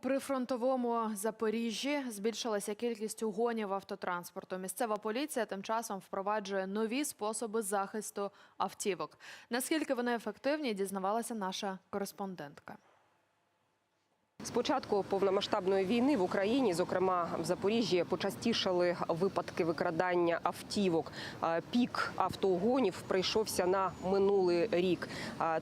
прифронтовому Запоріжжі збільшилася кількість угонів автотранспорту. Місцева поліція тим часом впроваджує нові способи захисту автівок. Наскільки вони ефективні, дізнавалася наша кореспондентка. З початку повномасштабної війни в Україні, зокрема в Запоріжжі, почастішали випадки викрадання автівок. Пік автоугонів прийшовся на минулий рік.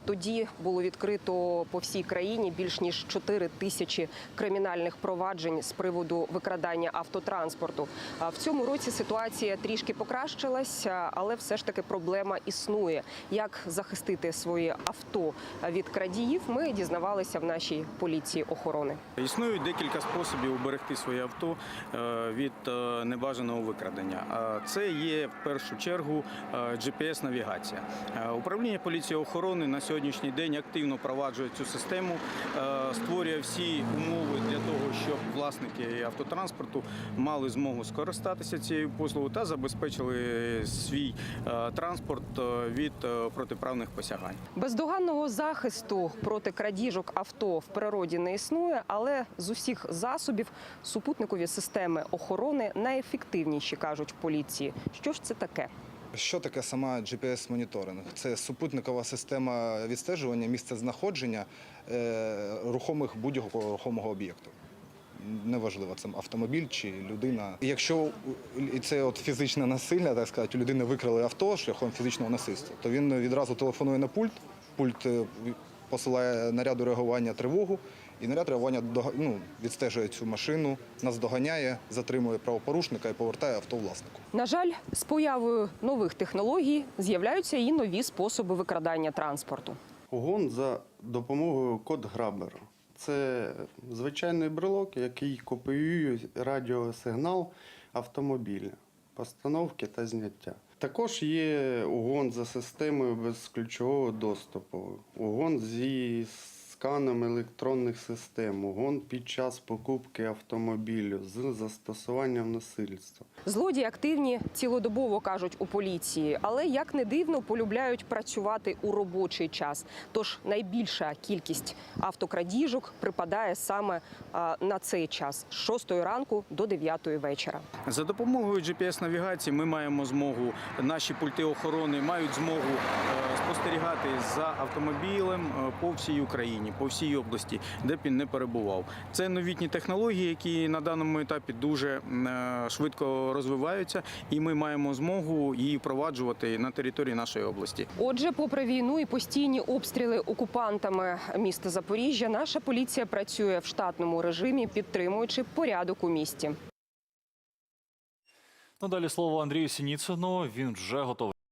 Тоді було відкрито по всій країні більш ніж 4 тисячі кримінальних проваджень з приводу викрадання автотранспорту. В цьому році ситуація трішки покращилась, але все ж таки проблема існує. Як захистити своє авто від крадіїв? Ми дізнавалися в нашій поліції охорони. Існують декілька способів уберегти своє авто е, від е, небажаного викрадення. Це є в першу чергу е, GPS-навігація. Е, Управління поліції охорони на сьогоднішній день активно впроваджує цю систему, створює всі умови для того, щоб власники автотранспорту мали змогу скористатися цією послугою та забезпечили свій транспорт від протиправних посягань. Бездоганного захисту проти крадіжок авто в природі не існує, але з усіх засобів супутникові системи охорони найефективніші, кажуть в поліції. Що ж це таке? Що таке сама GPS-моніторинг? Це супутникова система відстежування місця знаходження е, рухомих будь-якого рухомого об'єкту. Неважливо, це автомобіль чи людина. Якщо це от фізичне насилля, так сказати, у людини викрали авто шляхом фізичного насильства, то він відразу телефонує на пульт, пульт е, посилає наряду реагування тривогу, і наряд реагування ну, відстежує цю машину, наздоганяє, затримує правопорушника і повертає авто власнику. На жаль, з появою нових технологій з'являються і нові способи викрадання транспорту. Угон за допомогою код-граберу. Це звичайний брелок, який копіює радіосигнал автомобіля, постановки та зняття. Також є угон за системою безключового доступу, угон зі сканом електронних систем, угон під час покупки автомобілю з застосуванням насильства. Злодії активні цілодобово кажуть у поліції, але як не дивно, полюбляють працювати у робочий час. Тож найбільша кількість автокрадіжок припадає саме а, на цей час з 6 ранку до 9 вечора. За допомогою GPS-навігації ми маємо змогу, наші пульти охорони мають змогу е, спостерігати за автомобілем е, по всій Україні, по всій області, де б він не перебував. Це новітні технології, які на даному етапі дуже е, швидко розвиваються, і ми маємо змогу її впроваджувати на території нашої області. Отже, попри війну і постійні обстріли окупантами міста Запоріжжя, наша поліція працює в штатному режимі, підтримуючи порядок у місті. Надалі слово Андрію Сініцину. Він вже готовий.